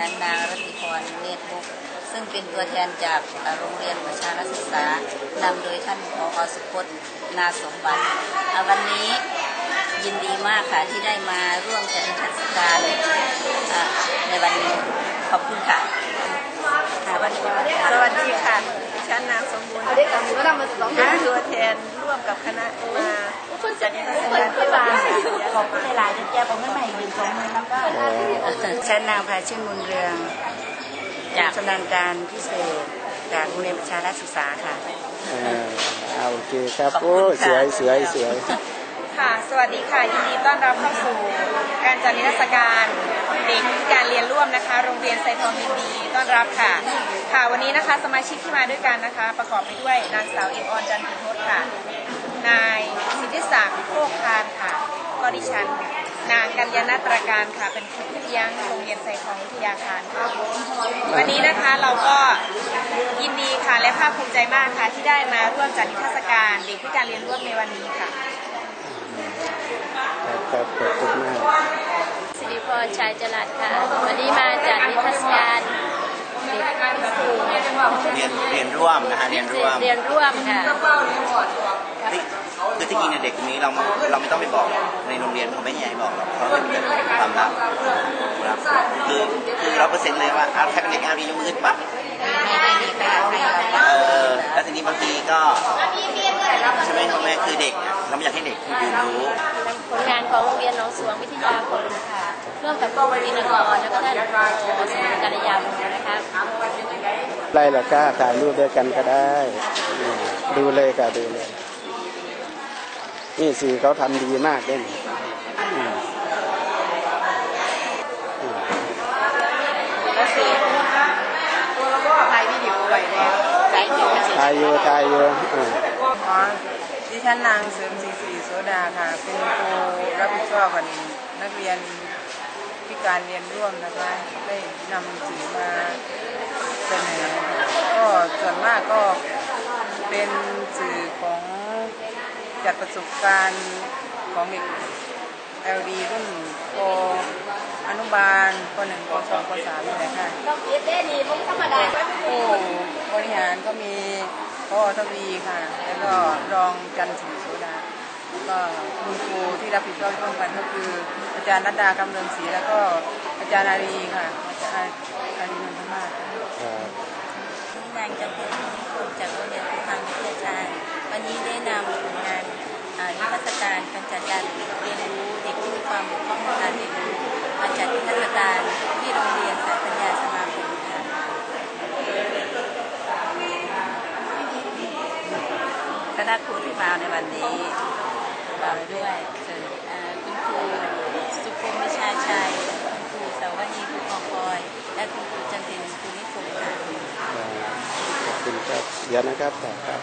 ฉันนางรัติพรเนตรมุกซึ่งเป็นตัวแทนจากเอ่อโรงเรียนประชาศึกษานำโดยท่านผอสุพจน์นาสมบัติอะวันนี้ยินดีมากค่ะที่ได้มาร่วมจัดนิทรรศการอะในวันนี้ขอบคุณค่ะค่ะวันนี้สวัสดีค่ะดิฉันนางสมบูรณ์เป็นตัวแทนร่วมกับคณะมาจัดนิทรรศการที่บ้านขอบคุณ หลายๆที่แจ้งผมไม่ใหม่ยืนสองมือแล้วก็ฉันนางพาชื่นมุนเรืองจากชำนาญการพิเศษจากโรงเรียนประชารัฐศึกษาค่ะเออเอาโอเคครับโอ้สวยสวยสวยค่ะสวัสดีค่ะยินดีต้อนรับเข้าสู่การจัดนิทรรศการเด็กพิการเรียนร่วมนะคะ โรงเรียนไซทองยินดีต้อนรับค่ะ ค่ะวันนี้นะคะสมาชิกที่มาด้วยกันนะคะ ประกอบไปด้วยนางสาวเอ็มออนจันทร์พิทศค่ะ นายสิทธิศักดิ์โคกคานค่ะก็ดิฉันนาง กัญญาณตราการค่ะ เป็นครูพี่เลี้ยงโรงเรียนไซทองวิทยาคารค่ะวันนี้นะคะเราก็ยินดีค่ะและภาคภูมิใจมากค่ะที่ได้มาร่วมจัดนิทรรศการเด็กพิการเรียนร่วมในวันนี้ค่ะครับครับขอบคุณมากสิริพรชัยจรัสค่ะ วันนี้มาจัดนิทรรศการเด็กครูเรียนเรียนร่วมนะฮะเรียนร่วมเรียนร่วมค่ะ นี่คือที่จริงเนี่ยเด็กคนนี้เราเราไม่ต้องไปบอกในโรงเรียนเขาไม่ยากให้บอกหรอกเพราะมันเป็นความลับครับคือคือร้อยเปอร์เซ็นต์เลยว่าเอาใครเป็นเด็กอารียกมือขึ้นปั๊บเออแล้วทีนี้บางทีก็ใช่ไหมพ่อแม่คือเด็กเราไม่อยากให้เด็กเรียนรู้ผลงานของโรงเรียนหนองสวงวิทยาคมค่ะร่วมกับกรมวินกรแล้วก็ท่านโอสมกัลยาบุตรนะคะไรหรอกก็ถ่ายรูปด้วยกันก็ได้ ดูเลยค่ะดูเลย นี่สื่อเขาทำดีมากเลยนี่อืมอืมถ่ายวิดีโอไว้แล้วถ่ายอยู่ถ่ายอยู่ถ่ายอยู่อืมอ๋อดิฉันนางเสริมศรีศรีโสดาค่ะ เป็นครูรับผิดชอบกับนักเรียนพิการเรียนร่วมนะคะ ได้นำสื่อมาเสนอก็ส่วนมากก็เป็นสื่อของ จัดประสบการณ์ของเด็ก LD รุ่นปอนุบาลปหนึ่งปสองปสามนี่แหละค่ะต้องคิดได้ดีไม่ธรรมดาผู้บริหารก็มีพ่อทวีค่ะ แล้วก็รองจันทร์ศรีโสดาแล้วก็คุณครูที่รับผิดชอบร่วมกันก็คือ อาจารย์นัดดากำเนิดศรีแล้วก็อาจารย์อารีค่ะอาจารย์อารีนันทมาศค่ะครับนางจันทร์นิคมจากโรงเรียน จัดการเรียนรู้เด็กที่มีความบกพร่องทางการเรียนรู้มาจัดนิทรรศการที่โรงเรียนสายปัญญาสมาคมค่ะคณะครูที่มาในวันนี้เราด้วยคือคุณครูสุพมวิชาชัยคุณครูสาวนีครูคองคอย และคุณครูจันทินครูนิคมค่ะขอบคุณครับเดี๋ยนะครับครับ